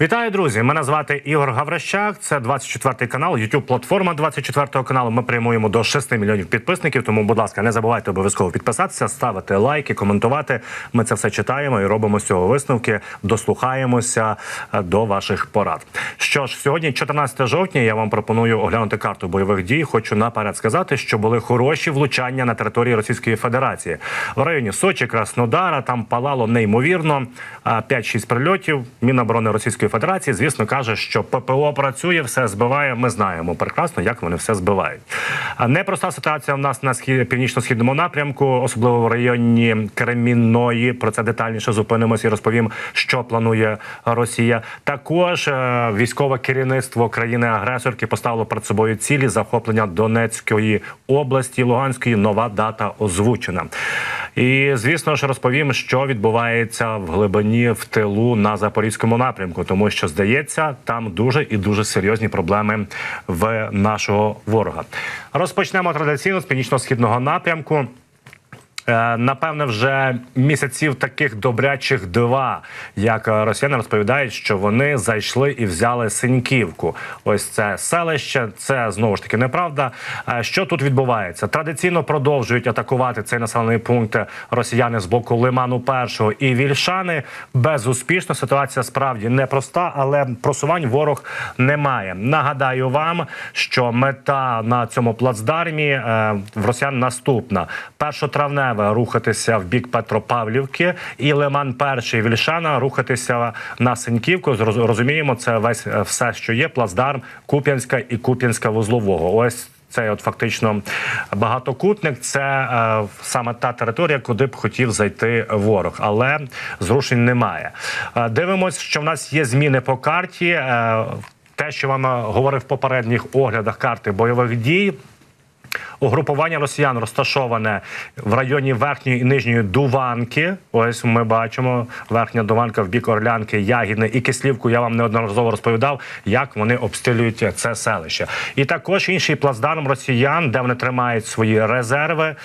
Вітаю, друзі! Мене звати Ігор Гаврищак. Це 24 канал, youtube платформа 24 каналу. Ми прямуємо до 6 мільйонів підписників. Тому, будь ласка, не забувайте обов'язково підписатися, ставити лайки, коментувати. Ми це все читаємо і робимо з цього висновки. Дослухаємося е, до ваших порад. Що ж, сьогодні, 14 жовтня, я вам пропоную оглянути карту бойових дій. Хочу наперед сказати, що були хороші влучання на території Російської Федерації в районі Сочі, Краснодара. Там палало неймовірно. а 5-6 прильотів. Міноборони Російської Федерації, звісно, каже, що ППО працює, все збиває. Ми знаємо прекрасно, як вони все збивають. Непроста ситуація в нас на схід північно-східному напрямку, особливо в районі Кремінної. Про це детальніше зупинимося і розповім, що планує Росія. Також е, військове керівництво країни-агресорки поставило перед собою цілі захоплення Донецької області, Луганської. Нова дата озвучена. І звісно ж розповім, що відбувається в глибині в тилу на запорізькому напрямку, тому що здається, там дуже і дуже серйозні проблеми в нашого ворога. Розпочнемо традиційно з північно-східного напрямку. Е, Напевне, вже місяців таких добрячих два, як е, росіяни розповідають, що вони зайшли і взяли Синьківку. Ось це селище. Це знову ж таки неправда. Е, Що тут відбувається? Традиційно продовжують атакувати цей населений пункт росіяни з боку Лиману Першого і Вільшани. Безуспішно ситуація справді непроста, але просувань ворог не має. Нагадаю вам, що мета на цьому плацдармі в росіян наступна: першотравневе рухатися в бік Петропавлівки, і Лиман Перший Вільшана рухатися на Синьківку. Розуміємо, це весь е, все, що є плацдарм Куп'янська і Куп'янська вузлового. Ось. Це от фактично багатокутник. Це е, саме та територія, куди б хотів зайти ворог, але зрушень немає. Е, дивимось, що в нас є зміни по карті. Е, те, що вам е, говорив в попередніх оглядах карти бойових дій. Угрупування росіян розташоване в районі верхньої і нижньої Дуванки. Ось ми бачимо верхня Дуванка в бік Орлянки, Ягідне і Кислівку. Я вам неодноразово розповідав, як вони обстрілюють це селище. І також інший плацдарм росіян, де вони тримають свої резерви.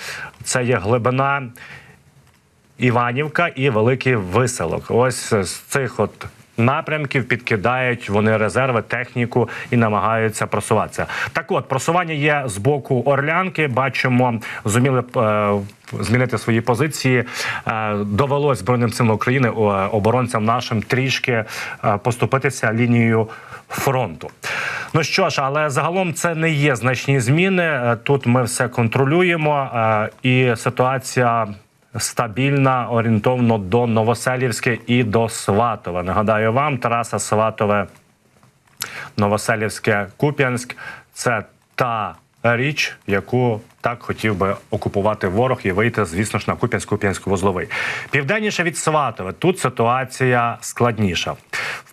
Це є глибина Іванівка і Великий Виселок. Ось з цих от. Напрямків підкидають вони резерви, техніку і намагаються просуватися. Так, от просування є з боку Орлянки. Бачимо, зуміли е, змінити свої позиції. Е, довелось збройним силам України оборонцям нашим трішки е, поступитися лінією фронту. Ну що ж, але загалом це не є значні зміни. Е, Тут ми все контролюємо, е, і ситуація стабільна орієнтовно до Новоселівське і до Сватове. Нагадаю вам, Тараса Сватове, Новоселівське, Куп'янськ це та річ, яку так хотів би окупувати ворог і вийти, звісно ж, на Куп'янськ, Куп'янську вузловий. Південніше від Сватове. Тут ситуація складніша.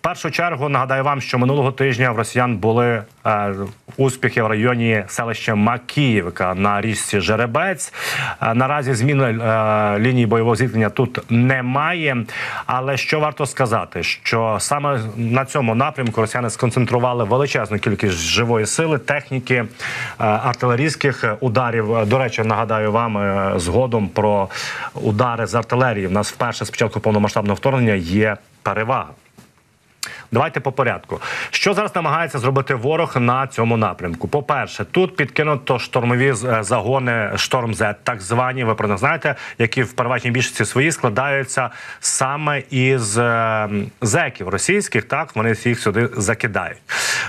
Першу чергу нагадаю вам, що минулого тижня в росіян були е, успіхи в районі селища Макіївка на річці Жеребець. Е, наразі зміни е, лінії бойового зіткнення тут немає. Але що варто сказати, що саме на цьому напрямку росіяни сконцентрували величезну кількість живої сили, техніки, е, артилерійських ударів. До речі, нагадаю вам е, згодом про удари з артилерії. У нас вперше з початку повномасштабного вторгнення є перевага. Давайте по порядку. Що зараз намагається зробити ворог на цьому напрямку? По-перше, тут підкинуто штурмові з- загони Шторм З, так звані, ви про них знаєте, які в переважній більшості свої складаються саме із е, зеків російських. Так вони їх сюди закидають.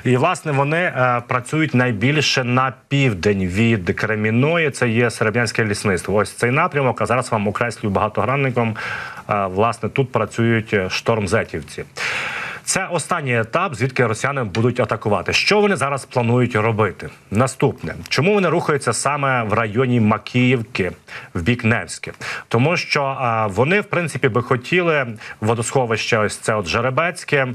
І власне вони е, працюють найбільше на південь від Кремінної. Це є Серебрянське лісництво. Ось цей напрямок. А зараз вам окреслюю багатогранником. Е, власне, тут працюють штормзетівці. Це останній етап, звідки росіяни будуть атакувати. Що вони зараз планують робити? Наступне, чому вони рухаються саме в районі Макіївки в бік Невське? Тому що вони, в принципі, би хотіли водосховище, ось це от Жеребецьке.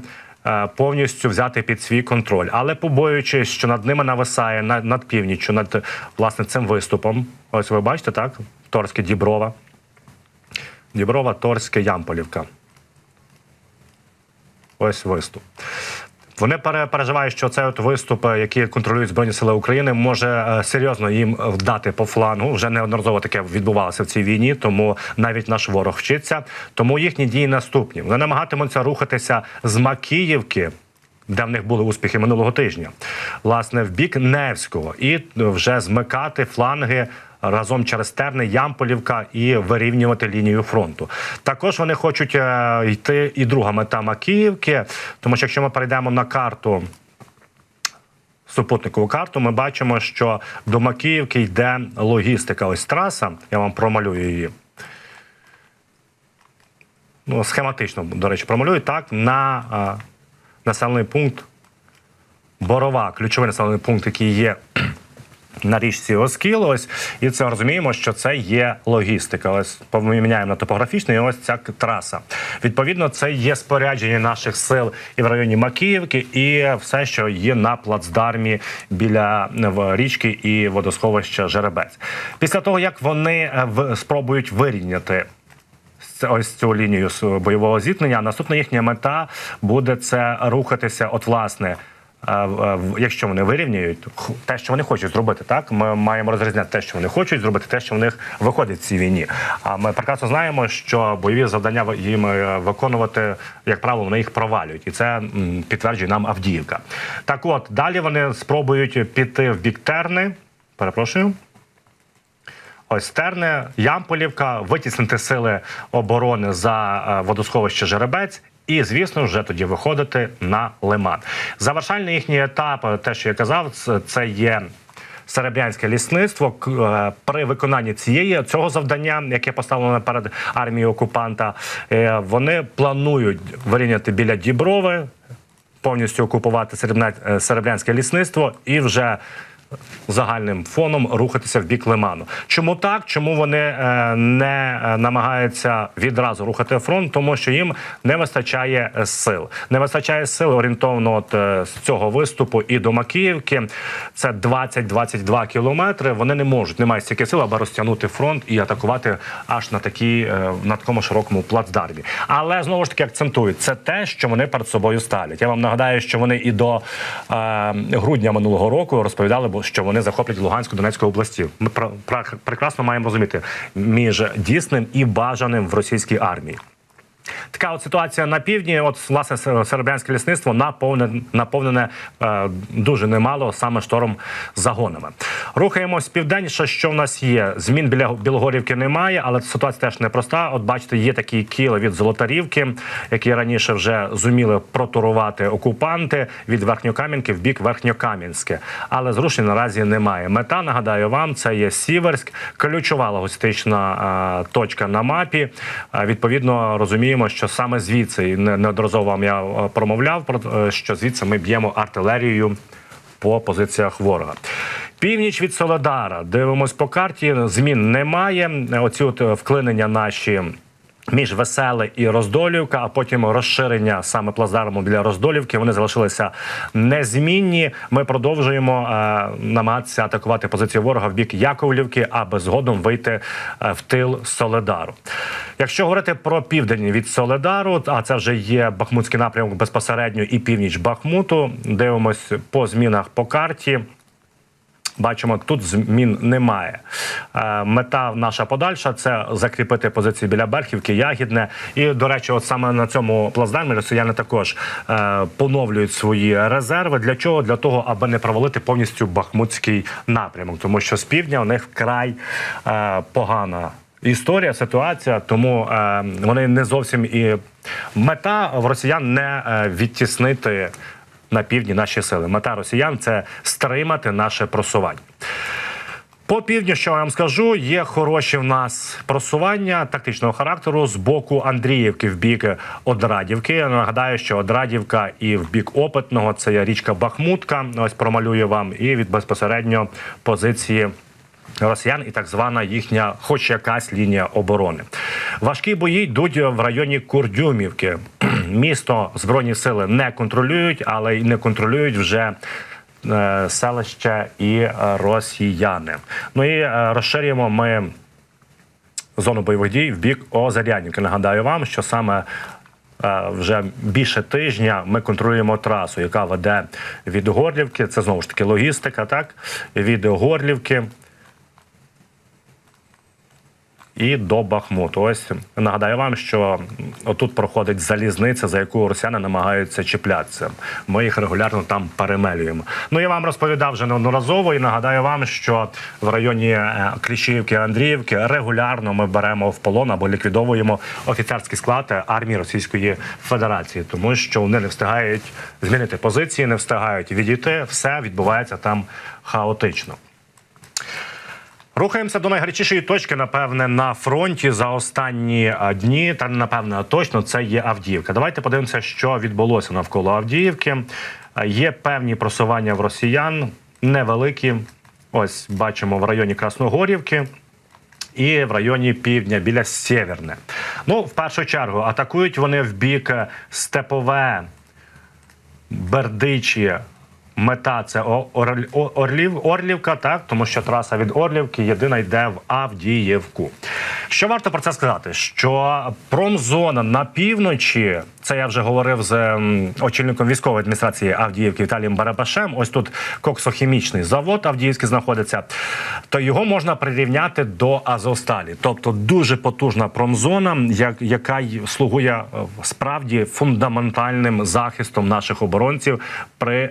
е, Повністю взяти під свій контроль, але побоюючись, що над ними нависає над, над північчю, над власне цим виступом. Ось ви бачите, так? Торське Діброва. Діброва, Торське, Ямполівка. Ось виступ. Вони пере- переживають, що цей от виступ, е, який контролюють збройні сили України, може е, серйозно їм вдати по флангу. Вже неодноразово таке відбувалося в цій війні, тому навіть наш ворог вчиться. Тому їхні дії наступні. Вони намагатимуться рухатися з Макіївки. Де в них були успіхи минулого тижня, власне, в бік Невського, і вже змикати фланги разом через Терни, Ямполівка і вирівнювати лінію фронту. Також вони хочуть е, йти і друга мета Макіївки, тому що якщо ми перейдемо на карту. Супутникову карту ми бачимо, що до Макіївки йде логістика. Ось траса. Я вам промалюю її. Ну, схематично, до речі, промалюю так на а, населений пункт Борова, ключовий населений пункт, який є на річці Оскіл. Ось і це розуміємо, що це є логістика. Ось поміняємо на топографічний. і Ось ця траса. Відповідно, це є спорядження наших сил і в районі Макіївки, і все, що є на плацдармі біля річки і водосховища Жеребець. Після того як вони е, спробують вирівняти ось цю лінію бойового зіткнення. Наступна їхня мета буде це рухатися. От власне. Якщо вони вирівнюють те, що вони хочуть зробити, так ми маємо розрізняти те, що вони хочуть зробити, те, що в них виходить в цій війні. А ми прекрасно знаємо, що бойові завдання їм е, виконувати, як правило, вони їх провалюють, і це підтверджує нам Авдіївка. Так, от далі вони спробують піти в бік Терни. Перепрошую. Ось Терне, Ямполівка, витіснити сили оборони за е, водосховище Жеребець. І, звісно, вже тоді виходити на лиман. Завершальний їхній етап, е, те, що я казав, це- є серебрянське лісництво. Е, При виконанні цієї цього завдання, яке поставлено перед армією окупанта, е, вони планують вирівняти біля Діброви, повністю окупувати серебрянське лісництво і вже загальним фоном рухатися в бік Лиману. Чому так? Чому вони е, не е, намагаються відразу рухати фронт? Тому що їм не вистачає сил. Не вистачає сил орієнтовно от, е, з цього виступу і до Макіївки. Це 20-22 кілометри. Вони не можуть, не мають стільки сил, аби розтягнути фронт і атакувати аж на такій е, на такому широкому плацдармі. Але знову ж таки акцентують це те, що вони перед собою ставлять. Я вам нагадаю, що вони і до е, грудня минулого року розповідали, бо що вони захоплять Луганську Донецьку області. Ми пр- пр- прекрасно маємо розуміти між дійсним і бажаним в російській армії. Така от ситуація на півдні. От власне се- серебрянське лісництво наповнене, наповнене е, дуже немало саме шторм загонами. Рухаємось південніше. Що в нас є? Змін біля Білогорівки немає, але ситуація теж непроста. От бачите, є такий кіл від Золотарівки, які раніше вже зуміли протурувати окупанти від Верхньокам'янки в бік Верхньокам'янське. Але зрушень наразі немає. Мета нагадаю вам, це є Сіверськ, ключова логістична е, точка на мапі. Е, Відповідно, розуміємо, що саме звідси і неодноразово вам я е, промовляв про е, що звідси ми б'ємо артилерією по позиціях ворога. Північ від Солодара. Дивимось по карті. Змін немає. Оці от е, вклинення наші. Між Веселе і Роздолівка, а потім розширення саме плацдарму біля Роздолівки. Вони залишилися незмінні. Ми продовжуємо е, намагатися атакувати позиції ворога в бік Яковлівки, аби згодом вийти е, в тил Соледару. Якщо говорити про південь від Соледару, а це вже є Бахмутський напрямок безпосередньо і північ Бахмуту. Дивимось по змінах по карті. Бачимо, тут змін немає. Е, Мета наша подальша це закріпити позиції біля Берхівки, Ягідне. І, до речі, от саме на цьому плацдармі росіяни також е, поновлюють свої резерви. Для чого? Для того, аби не провалити повністю бахмутський напрямок, тому що з півдня у них вкрай е, погана. Історія, ситуація, тому е, вони не зовсім і мета в росіян не е, відтіснити на півдні наші сили. Мета росіян це стримати наше просування. По півдню, що я вам скажу, є хороші в нас просування тактичного характеру з боку Андріївки в бік Одрадівки. Я нагадаю, що Одрадівка і в бік Опитного це є річка Бахмутка. Ось промалюю вам і від безпосередньо позиції. Росіян і так звана їхня, хоч якась лінія оборони. Важкі бої йдуть в районі Курдюмівки. Місто збройні сили не контролюють, але й не контролюють вже е, селище і росіяни. Ну і е, розширюємо ми зону бойових дій в бік Озарянівки. Нагадаю вам, що саме е, вже більше тижня ми контролюємо трасу, яка веде від Горлівки. Це знову ж таки логістика, так від Горлівки і до Бахмуту. Ось нагадаю вам, що отут проходить залізниця, за яку росіяни намагаються чіплятися. Ми їх регулярно там перемелюємо. Ну я вам розповідав вже неодноразово і нагадаю вам, що в районі е, Кліщівки, Андріївки регулярно ми беремо в полон або ліквідовуємо офіцерський склад армії Російської Федерації, тому що вони не встигають змінити позиції, не встигають відійти. Все відбувається там хаотично. Рухаємося до найгарячішої точки, напевне, на фронті за останні дні. Та напевне, точно це є Авдіївка. Давайте подивимося, що відбулося навколо Авдіївки. Є певні просування в росіян, невеликі. Ось бачимо в районі Красногорівки. І в районі півдня біля Сєверне. Ну, в першу чергу, атакують вони в бік Степове, Бердичі. Мета це Орлів, Орлівка, так тому що траса від Орлівки єдина йде в Авдіївку. Що варто про це сказати? Що промзона на півночі, це я вже говорив з очільником військової адміністрації Авдіївки Віталієм Барабашем. Ось тут коксохімічний завод Авдіївський знаходиться. То його можна прирівняти до Азовсталі, тобто дуже потужна промзона, як- яка слугує е, справді фундаментальним захистом наших оборонців при е,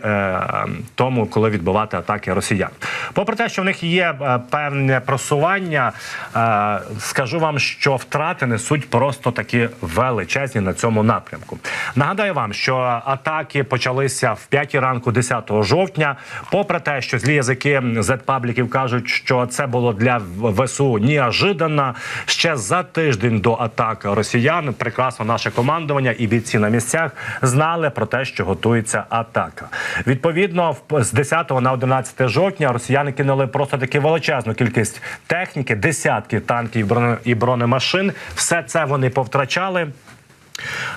тому, коли відбивати атаки росіян. Попри те, що в них є е, певне просування, е, скажу вам, що втрати несуть просто такі величезні на цьому напрямку. Нагадаю вам, що атаки почалися в 5 ранку 10 жовтня. Попри те, що злі язики зетпабліків кажуть, що це було для ВСУ неожиданно. Ще за тиждень до атак росіян прекрасно наше командування і бійці на місцях знали про те, що готується атака. Відповідно, в- з 10 на 11 жовтня росіяни кинули просто таки величезну кількість техніки, десятки танків і бронемашин. Все це вони повтрачали.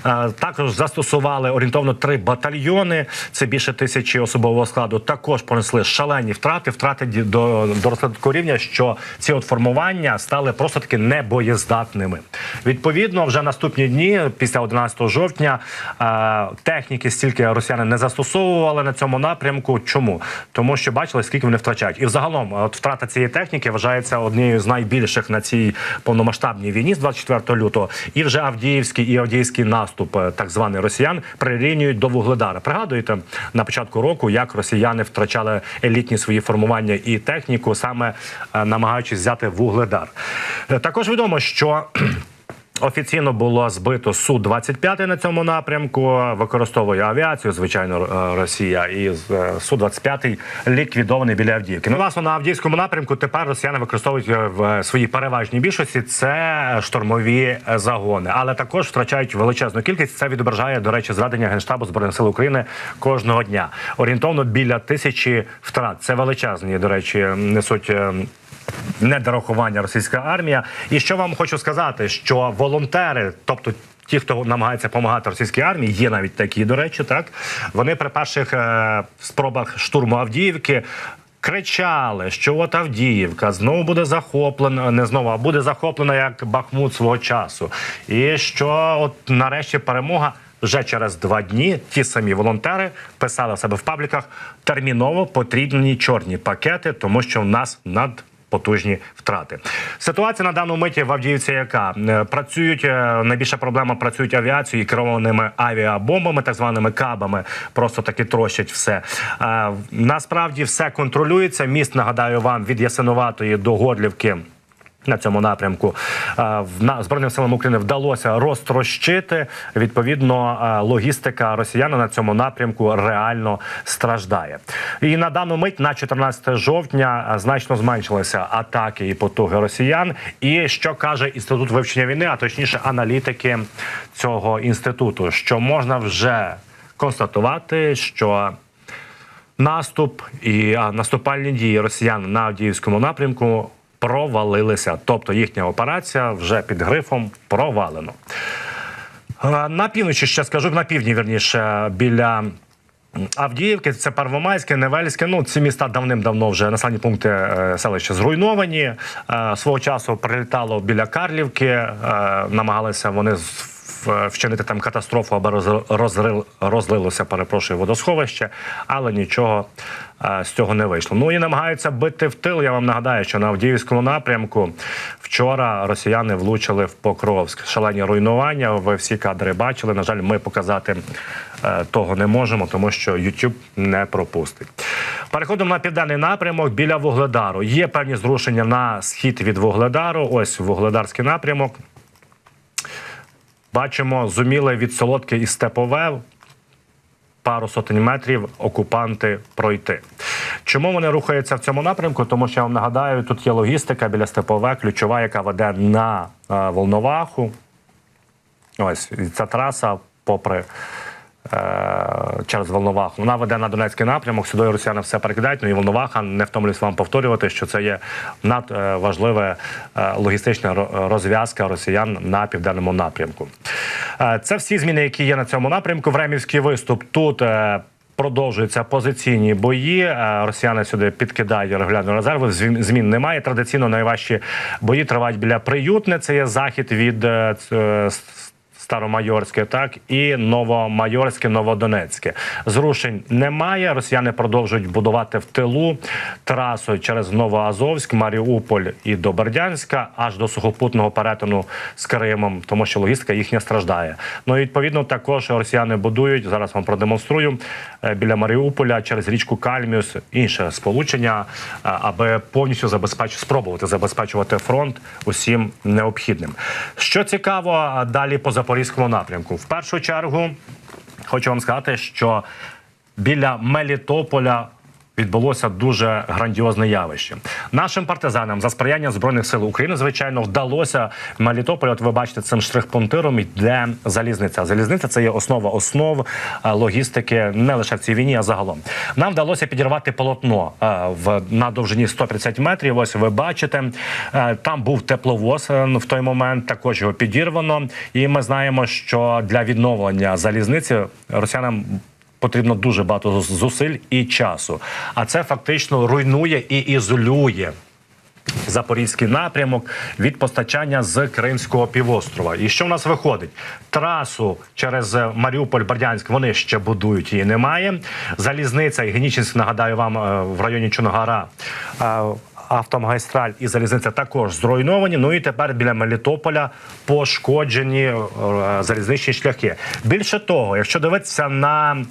Е, Також застосували орієнтовно три батальйони. Це більше тисячі особового складу. Також понесли шалені втрати. Втрати до до такого рівня, що ці от формування стали просто таки небоєздатними. Відповідно, вже наступні дні, після 11 жовтня, е, техніки стільки росіяни не застосовували на цьому напрямку. Чому? Тому що бачили, скільки вони втрачають. І взагалом, от втрата цієї техніки вважається однією з найбільших на цій повномасштабній війні з 24 лютого. І вже Авдіївський і Авдіївський наступ, е, так званий росіян, прирівнюють до Вугледара. Пригадуєте на початку року, як росіяни втрачали елітні свої формування і техніку, саме е, намагаючись взяти Вугледар. Е, Також відомо, що. Офіційно було збито су 25 на цьому напрямку. Використовує авіацію, звичайно, Росія, і су 25 ліквідований біля Авдіївки. Ну, власне, на Авдіївському напрямку тепер росіяни використовують е, в своїй переважній більшості це штурмові е, загони, але також втрачають величезну кількість. Це відображає, до речі, зведення генштабу збройних сил України кожного дня. Орієнтовно біля тисячі втрат. Це величезні, до речі, несуть. Недорахування російська армія. І що вам хочу сказати, що волонтери, тобто. Ті, хто намагається допомагати російській армії, є навіть такі, до речі, так вони при перших е, спробах штурму Авдіївки кричали, що от Авдіївка знову буде захоплена, не знову, а буде захоплена як Бахмут свого часу. І що от нарешті перемога. Вже через два дні ті самі волонтери писали в себе в пабліках терміново потрібні чорні пакети, тому що в нас над потужні втрати. Ситуація на даному миті в Авдіївці, яка Е, працюють е, найбільша проблема працюють авіацією і керованими авіабомбами, так званими кабами. Просто таки трощать все. Е, Насправді все контролюється. Міст нагадаю вам від Ясиноватої до Горлівки. На цьому напрямку в збройним силам України вдалося розтрощити. Відповідно, логістика росіян на цьому напрямку реально страждає. І на дану мить, на 14 жовтня, значно зменшилися атаки і потуги росіян. І що каже інститут вивчення війни, а точніше, аналітики цього інституту, що можна вже констатувати, що наступ і наступальні дії росіян на Авдіївському напрямку провалилися. Тобто їхня операція вже під грифом провалено. Е, На півночі ще скажу, на півдні верніше біля. Авдіївки, це Первомайське, Невельське. Ну ці міста давним-давно вже населені пункти е, селища зруйновані. Е, свого часу прилітало біля Карлівки, е, намагалися вони вчинити там катастрофу, аби розрил- розлилося, перепрошую, водосховище, але нічого е, з цього не вийшло. Ну і намагаються бити в тил. Я вам нагадаю, що на Авдіївському напрямку вчора росіяни влучили в Покровськ. Шалені руйнування. Ви всі кадри бачили. На жаль, ми показати е, того не можемо, тому що YouTube не пропустить. Переходимо на південний напрямок біля Вугледару. Є певні зрушення на схід від Вугледару. Ось Вугледарський напрямок. Бачимо, зуміли від солодке і степове пару сотень метрів окупанти пройти. Чому вони рухаються в цьому напрямку? Тому що я вам нагадаю, тут є логістика біля степове, ключова, яка веде на е, Волноваху. Ось ця траса, попри через Волноваху, вона веде на Донецький напрямок. Сюди росіяни все перекидають. Ну і Волноваха, не втомлюсь вам повторювати, що це є надважлива логістична розв'язка росіян на південному напрямку. Е, Це всі зміни, які є на цьому напрямку. Времівський виступ тут. е, Продовжуються позиційні бої. Е, Росіяни сюди підкидають регулярні резерви. Змін немає. Традиційно найважчі бої тривають біля приютне. Це є захід від е, е, Старомайорське, так і Новомайорське, Новодонецьке. Зрушень немає. Росіяни продовжують будувати в тилу трасу через Новоазовськ, Маріуполь і до Бердянська, аж до сухопутного перетину з Кримом, тому що логістика їхня страждає. Ну і відповідно також росіяни будують зараз. Вам продемонструю е, біля Маріуполя через річку Кальміус інше сполучення, е, аби повністю забезпечити спробувати забезпечувати фронт усім необхідним. Що цікаво, далі по запорізькому напрямку. В першу чергу хочу вам сказати, що біля Мелітополя. Відбулося дуже грандіозне явище. Нашим партизанам за сприяння збройних сил України, звичайно, вдалося в Мелітополі. От ви бачите, цим штрих-пунктиром йде залізниця. Залізниця це є основа основ е, логістики не лише в цій війні, а загалом. Нам вдалося підірвати полотно е, в на довжині 130 метрів. Ось ви бачите, Е, там був тепловоз е, в той момент. Також його підірвано. І ми знаємо, що для відновлення залізниці росіянам потрібно дуже багато зусиль і часу. А це фактично руйнує і ізолює. Запорізький напрямок від постачання з Кримського півострова. І що в нас виходить? Трасу через е, Маріуполь, Бердянськ вони ще будують, її немає. Залізниця і Генічинськ, нагадаю вам, е, в районі Чонгара. Автомагістраль і залізниця також зруйновані. Ну і тепер біля Мелітополя пошкоджені е, залізничні шляхи. Більше того, якщо дивитися на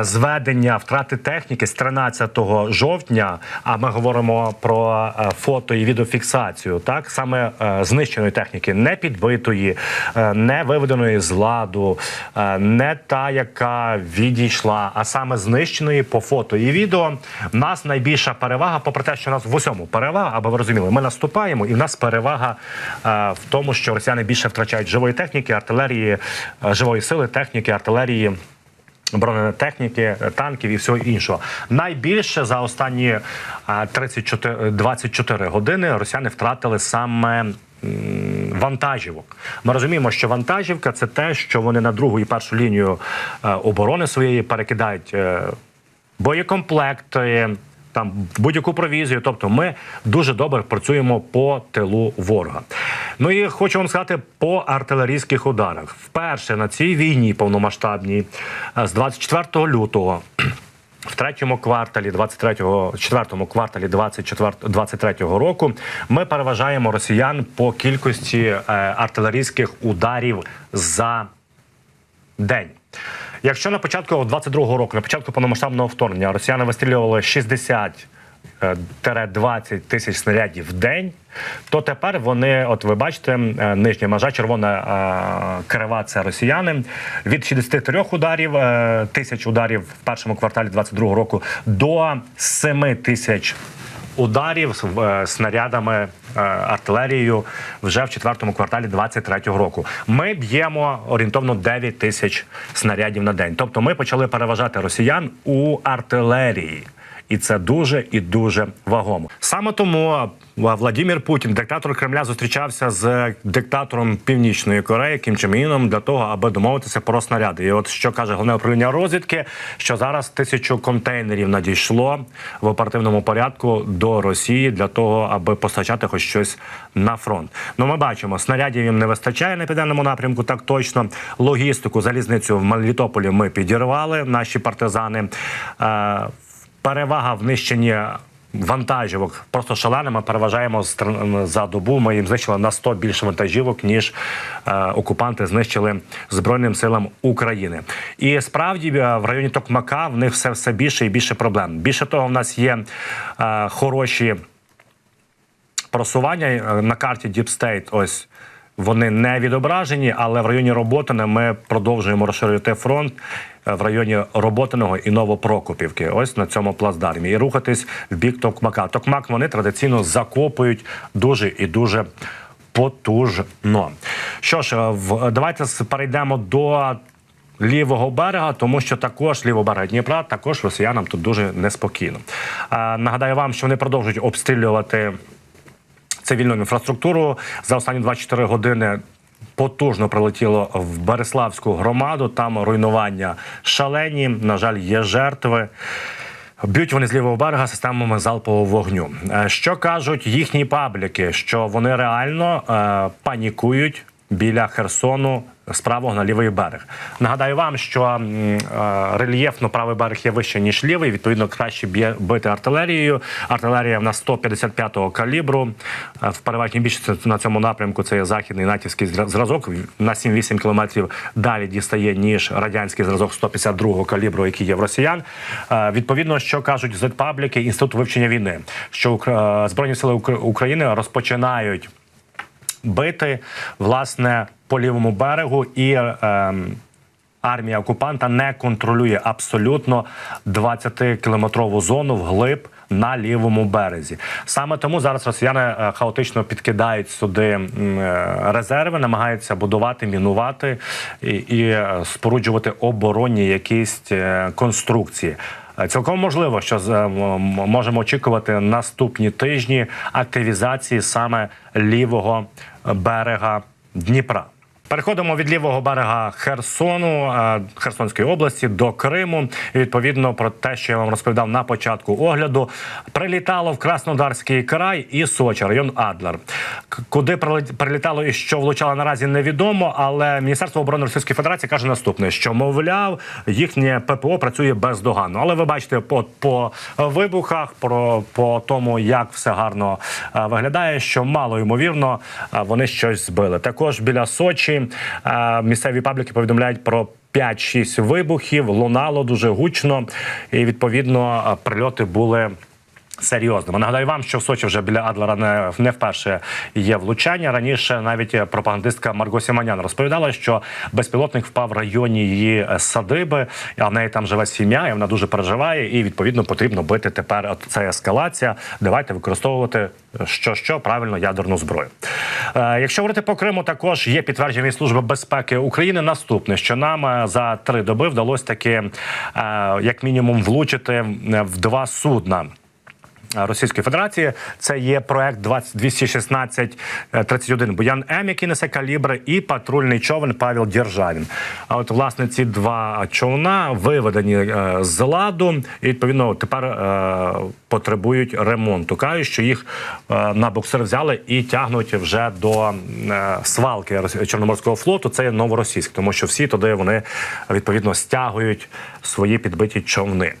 зведення втрати техніки з 13 жовтня. А ми говоримо про е, фото і відеофіксацію. Так саме е, знищеної техніки, не підбитої, е, не виведеної з ладу, е, не та, яка відійшла, а саме знищеної по фото і відео. В нас найбільша перевага, попри те, що у нас в усьому перевага, аби ви розуміли, ми наступаємо, і в нас перевага е, в тому, що росіяни більше втрачають живої техніки, артилерії, е, живої сили, техніки, артилерії бронетехніки, танків і всього іншого. Найбільше за останні е, 34, 24 години росіяни втратили саме. Вантажівок. Ми розуміємо, що вантажівка це те, що вони на другу і першу лінію е, оборони своєї перекидають е, боєкомплекти, там будь-яку провізію. Тобто, ми дуже добре працюємо по тилу ворога. Ну і хочу вам сказати по артилерійських ударах. Вперше на цій війні повномасштабній е, з 24 лютого. В третьому кварталі 23-го, четвертому кварталі 24 23-го року ми переважаємо росіян по кількості е, артилерійських ударів за день. Якщо на початку 22-го року, на початку повномасштабного вторгнення, росіяни вистрілювали 60 е, 20 тисяч снарядів в день, то тепер вони, от ви бачите, е, нижня межа, червона е, крива це росіяни. Від 63 ударів, е, тисяч ударів в першому кварталі 22 року до 7 тисяч ударів е, снарядами е, артилерією вже в четвертому кварталі 23-го року. Ми б'ємо орієнтовно 9 тисяч снарядів на день. Тобто ми почали переважати росіян у артилерії. І це дуже і дуже вагомо. Саме тому Владимир Путін, диктатор Кремля, зустрічався з диктатором Північної Кореї Кім Чен Іном для того, аби домовитися про снаряди. І от що каже головне управління розвідки, що зараз тисячу контейнерів надійшло в оперативному порядку до Росії для того, аби постачати хоч щось на фронт. Ну, ми бачимо, снарядів їм не вистачає на південному напрямку. Так точно логістику залізницю в Мелітополі ми підірвали. Наші партизани. Перевага в нищенні вантажівок просто шалена. Ми переважаємо за добу. Ми їм знищили на 100 більше вантажівок, ніж е, окупанти знищили Збройним силам України. І справді е, в районі Токмака в них все, все більше і більше проблем. Більше того, в нас є е, хороші просування е, на карті Deep State. Ось вони не відображені, але в районі Роботина ми продовжуємо розширювати фронт в районі Роботиного і Новопрокопівки. Ось на цьому плацдармі. І рухатись в бік Токмака. Токмак вони традиційно закопують дуже і дуже потужно. Що ж, е, в давайте перейдемо до. Лівого берега, тому що також лівого берега Дніпра, також росіянам тут дуже неспокійно. Е, нагадаю вам, що вони продовжують обстрілювати цивільну інфраструктуру за останні 24 години. Потужно прилетіло в Береславську громаду. Там руйнування шалені. На жаль, є жертви. Б'ють вони з лівого берега системами залпового вогню. Е, Що кажуть їхні пабліки? Що вони реально е, панікують біля Херсону з правого на лівий берег. Нагадаю вам, що е, рельєфно правий берег є вище ніж лівий. Відповідно, краще б'є бити артилерією. Артилерія в нас 155-го калібру. Е, В переважній більшості на цьому напрямку це є західний натівський зразок. На 7-8 кілометрів далі дістає ніж радянський зразок 152-го калібру, який є в росіян. Е, Відповідно, що кажуть Z-пабліки, інститут вивчення війни, що Збройні сили України розпочинають бити власне по лівому берегу і. ем, Армія окупанта не контролює абсолютно 20-кілометрову зону вглиб на лівому березі. Саме тому зараз росіяни е, хаотично підкидають сюди е, резерви, намагаються будувати, мінувати і, і е, споруджувати оборонні якісь е, конструкції. Е, Цілком можливо, що м- можемо очікувати наступні тижні активізації саме лівого берега Дніпра. Переходимо від лівого берега Херсону е, Херсонської області до Криму. І відповідно про те, що я вам розповідав на початку огляду, прилітало в Краснодарський край і Сочі, район Адлер. Куди прилітало і що влучало наразі невідомо. Але Міністерство оборони Російської Федерації каже наступне: що мовляв, їхнє ППО працює бездоганно. Але ви бачите, по, по вибухах, про по тому, як все гарно е, виглядає, що мало ймовірно е, вони щось збили. Також біля Сочі е, місцеві пабліки повідомляють про. 5-6 вибухів лунало дуже гучно, і відповідно прильоти були серйозними. Нагадаю вам, що в Сочі вже біля Адлера не, не вперше є влучання. Раніше навіть е, пропагандистка Марго Сіманян розповідала, що безпілотник впав в районі її е, садиби, а в неї там живе сім'я, і вона дуже переживає. І відповідно потрібно бити тепер. От це ескалація. Давайте використовувати е, що що правильно ядерну зброю. Е, якщо говорити по Криму, також є підтвердження від служби безпеки України. Наступне, що нам за три доби вдалося таки, е, як мінімум, влучити в два судна. Російської Федерації це є проект 216-31 Буян М, який несе калібри, і патрульний човен Павел Дєржавін. А от власне ці два човна виведені е, з ладу, і відповідно тепер е, потребують ремонту. Кажуть, що їх е, на буксир взяли і тягнуть вже до е, свалки Чорноморського флоту. Це є новоросійськ, тому що всі туди вони відповідно стягують свої підбиті човни.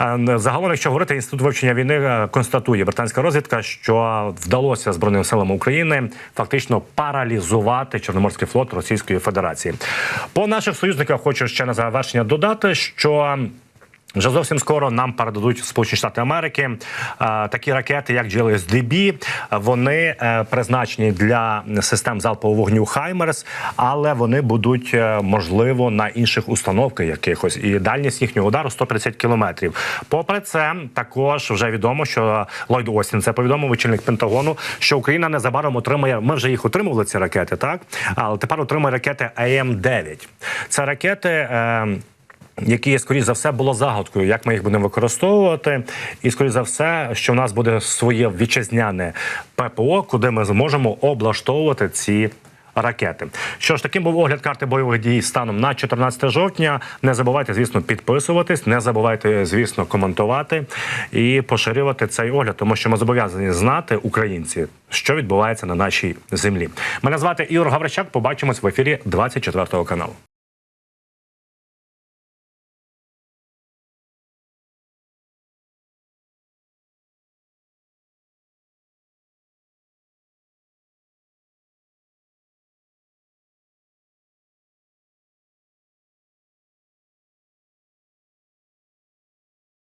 Е, Загалом, якщо говорити, інститут вивчення війни е, констатує британська розвідка, що вдалося збройним силам України фактично паралізувати Чорноморський флот Російської Федерації. По наших союзниках хочу ще на завершення додати, що. Вже зовсім скоро нам передадуть Сполучені Штати Америки е, такі ракети, як GLSDB. Вони е, призначені для систем залпового вогню Хаймерс, але вони будуть е, можливо на інших установках якихось. І дальність їхнього удару 150 кілометрів. Попри це, також вже відомо, що Ллойд Остін це повідомив очільник Пентагону, що Україна незабаром отримає. Ми вже їх отримували ці ракети, так але тепер отримає ракети АМ 9 Це ракети. Які, скоріш за все, було загадкою, як ми їх будемо використовувати, і скоріш за все, що в нас буде своє вітчизняне ППО, куди ми зможемо облаштовувати ці. Ракети, що ж, таким був огляд карти бойових дій станом на 14 жовтня. Не забувайте, звісно, підписуватись, не забувайте, звісно, коментувати і поширювати цей огляд, тому що ми зобов'язані знати українці, що відбувається на нашій землі. Мене звати Ігор Гаврищак. Побачимось в ефірі 24 каналу.